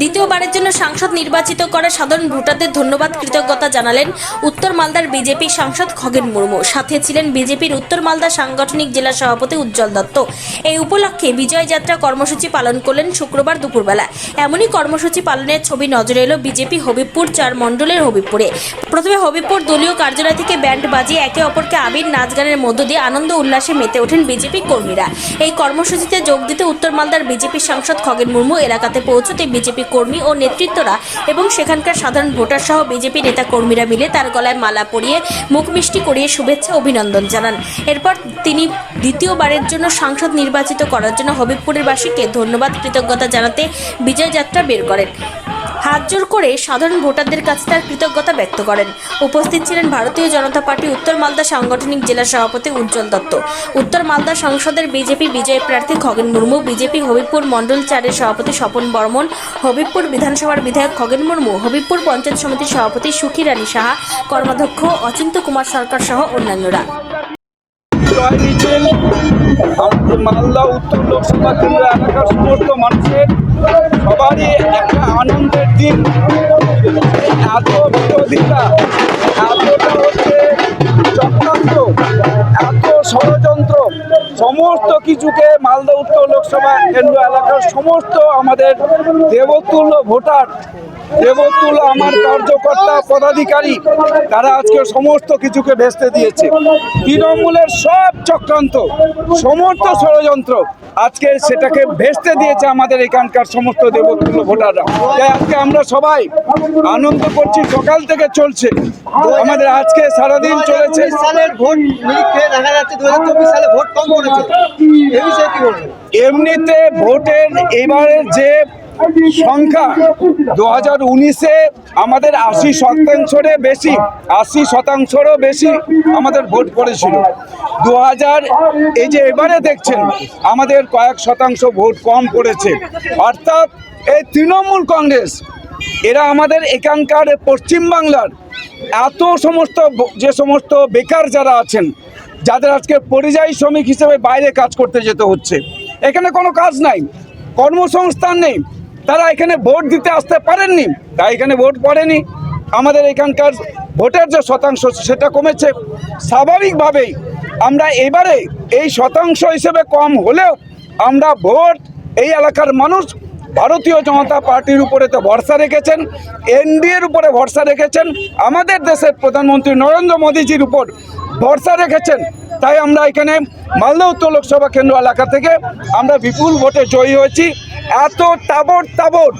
দ্বিতীয়বারের জন্য সাংসদ নির্বাচিত করা সাধারণ ভোটারদের ধন্যবাদ, কৃতজ্ঞতা জানালেন উত্তর মালদার বিজেপি সাংসদ খগেন মুর্মু। সাথে ছিলেন বিজেপির উত্তর মালদা সাংগঠনিক জেলা সভাপতি উজ্জ্বল দত্ত। এই উপলক্ষে বিজয় যাত্রা কর্মসূচি পালন করলেন শুক্রবার দুপুরবেলা। এমনই কর্মসূচি পালনের ছবি নজরে এলো বিজেপি হবিবপুর চার মণ্ডলের হবিবপুরে। প্রথমে হবিবপুর দলীয় কার্যালয় থেকে ব্যান্ড বাজিয়ে একে অপরকে আবির নাচ গানের মধ্য দিয়ে আনন্দ উল্লাসে মেতে ওঠেন বিজেপি কর্মীরা। এই কর্মসূচিতে যোগ দিতে উত্তর মালদার বিজেপি সাংসদ খগেন মুর্মু এলাকাতে পৌঁছতে বিজেপি কর্মী ও নেতৃত্বরা এবং সেখানকার সাধারণ ভোটার সহ বিজেপি নেতা কর্মীরা মিলে তার গলায় মালা পরিয়ে মুখ মিষ্টি করিয়ে শুভেচ্ছা অভিনন্দন জানান। এরপর তিনি দ্বিতীয়বারের জন্য সাংসদ নির্বাচিত করার জন্য হবিবপুরের বাসীকে ধন্যবাদ, কৃতজ্ঞতা জানাতে বিজয় যাত্রা বের করেন। হাত জোর করে সাধারণ ভোটারদের কাছে তার কৃতজ্ঞতা ব্যক্ত করেন। উপস্থিত ছিলেন ভারতীয় জনতা পার্টি উত্তর মালদা সাংগঠনিক জেলা সভাপতি উজ্জ্বল দত্ত। উত্তর মালদা সংসদের বিজেপি বিজয় প্রার্থী খগেন মুর্মু, বিজেপি হবিবপুর মণ্ডল চারের সভাপতি স্বপন বর্মন, হবিবপুর বিধানসভার বিধায়ক খগেন মুর্মু, হবিবপুর পঞ্চায়েত সমিতির সভাপতি সুখী রানী সাহা, কর্মাধ্যক্ষ অচিন্ত কুমার সরকার সহ অন্যান্যরা। মালদা উত্তর লোকসভা কেন্দ্র এলাকার সমস্ত মানুষের দিন এত বিরোধিতা এতটা হচ্ছে চক্রান্ত এত ষড়যন্ত্র সমস্ত কিছুকে মালদা উত্তর লোকসভা কেন্দ্র এলাকার সমস্ত আমাদের দেবতুল্য ভোটার দেবতুল আমার কার্যকর্তা পদাধিকারী, তারা আজকে সমস্ত কিছুকে ভেস্তে দিয়েছে। তৃণমূলের সব চক্রান্ত, সমস্ত ষড়যন্ত্র আজকে সেটাকে ভেস্তে দিয়েছে আমাদের এখানকার সমস্ত দেবতুল্য ভোটাররা। তাই আজকে আমরা সবাই আনন্দ করছি, সকাল থেকে চলছে। আমাদের আজকে সারাদিন চলেছে। সালের ভোট দেখা যাচ্ছে দু হাজার চব্বিশ সালে ভোট কম এমনিতে ভোটের এবারের যে সংখ্যা দু হাজার উনিশে আমাদের আশি শতাংশের বেশি, আশি শতাংশরও বেশি আমাদের ভোট পড়েছিল। দু হাজার এই যে এবারে দেখছেন, আমাদের কয়েক শতাংশ ভোট কম পড়েছে। অর্থাৎ এই তৃণমূল কংগ্রেস, এরা আমাদের এখানকার পশ্চিমবাংলার এত সমস্ত যে সমস্ত বেকার যারা আছেন যাদের আজকে পরিযায়ী শ্রমিক হিসেবে বাইরে কাজ করতে যেতে হচ্ছে। এখানে কোনো কাজ নাই, কর্মসংস্থান নেই, তারা এখানে ভোট দিতে আসতে পারেননি, তাই এখানে ভোট পড়েনি। আমাদের এখানকার ভোটের যে শতাংশ, সেটা কমেছে। স্বাভাবিকভাবেই আমরা এবারে এই শতাংশ হিসেবে কম হলেও আমরা ভোট এই এলাকার মানুষ, ভারতীয় জনতা পার্টির উপরে তো ভরসা রেখেছেন, এনডিএর উপরে ভরসা রেখেছেন, আমাদের দেশের প্রধানমন্ত্রী নরেন্দ্র মোদীজির উপর ভরসা রেখেছেন। তাই আমরা এখানে মালদা উত্তর লোকসভা কেন্দ্র এলাকা থেকে আমরা বিপুল ভোটে জয়ী হয়েছি। এত তাবড় তাবড়।